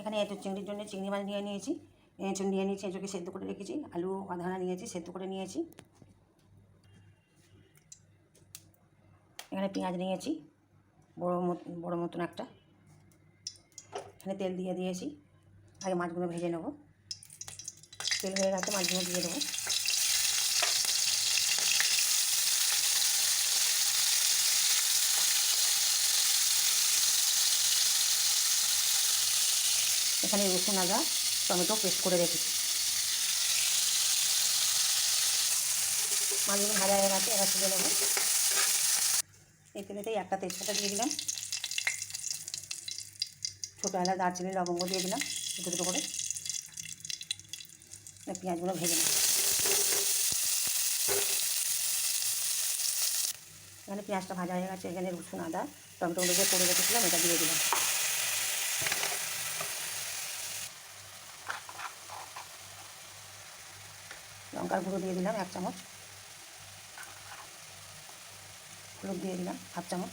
এখানে এত চিংড়ির জন্য চিংড়ি মাছ নিয়ে নিয়েছি। এঁচুর নিয়ে নিয়েছি এঁচোকে সেদ্ধ করে রেখেছি, আলু আধানা নিয়েছি, সেদ্ধ করে নিয়েছি। এখানে পেঁয়াজ নিয়েছি, বড় বড়ো মতন একটা। এখানে তেল দিয়ে দিয়েছি। আগে মাছগুলো ভেজে নেব। তেল হয়ে গেছে, মাছগুলো দিয়ে দেবো। এখানে রসুন আদা, টমেটো পেস্ট করে রেখেছি। মাছগুলো ভাজা হয়ে গেছে এবার তুলে নেব। এই তেলেতেই একটা তেজপাতা দিয়ে দিলাম। ছোটো এলাচ, দারচিনি, লবঙ্গ দিয়ে দিলাম ছোটো ছোটো করে। পেঁয়াজগুলো ভেজে নেব। এখানে পেঁয়াজটা ভাজা হয়ে গেছে। এখানে রসুন, আদা টমেটোগুলো যে করে রেখেছিলাম, এটা দিয়ে দিলাম। লঙ্কার গুঁড়ো দিয়ে দিলাম, এক চামচ। হলুদ দিয়ে দিলাম, হাফ চামচ।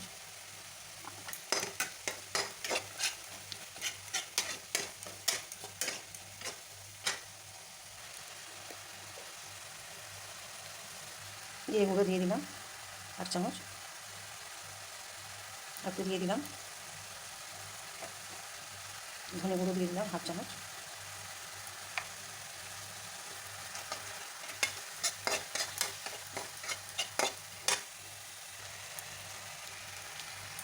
জিরে গুঁড়ো দিয়ে দিলাম আট চামচ। একটু দিয়ে দিলাম। ধনে গুঁড়ো দিয়ে দিলাম, হাফ চামচ।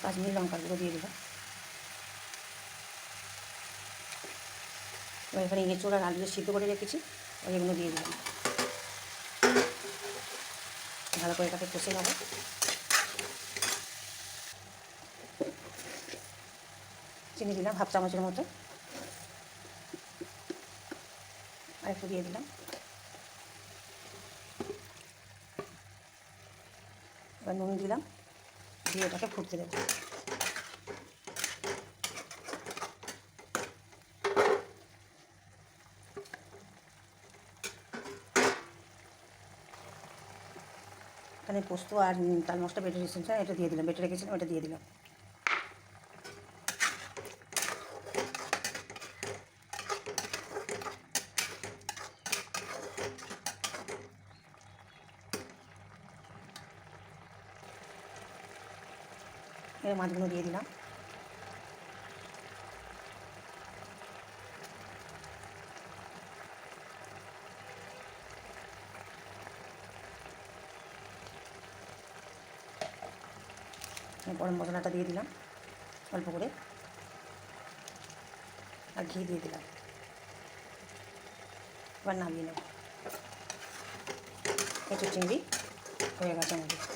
কাশ্মীরি লঙ্কার গুঁড়ো দিয়ে দেবো। এবার এখানে এঁচোড় আর আলু সিদ্ধ করে রেখেছি ওই এগুলো দিয়ে দিলাম ভালো করে এটাকে কষে নেব। চিনি দিলাম, হাফ চামচের মতো। আর একটু দিয়ে দিলাম। এবার নুন দিলাম। দিয়ে ওটাকে ফুটতে দেবো। এখানে পোস্ত আর তাল মশলা বেটে রেখেছিলাম এটা দিয়ে দিলাম। বেটে রেখেছিলাম, ওটা দিয়ে দিলাম। এবার মাছগুলো দিয়ে দিলাম। গরম মশলাটা দিয়ে দিলাম, অল্প করে। আর ঘি দিয়ে দিলাম। এবার নামিয়ে নেব। একটু চিংড়ি হয়ে গেছে আমাদের।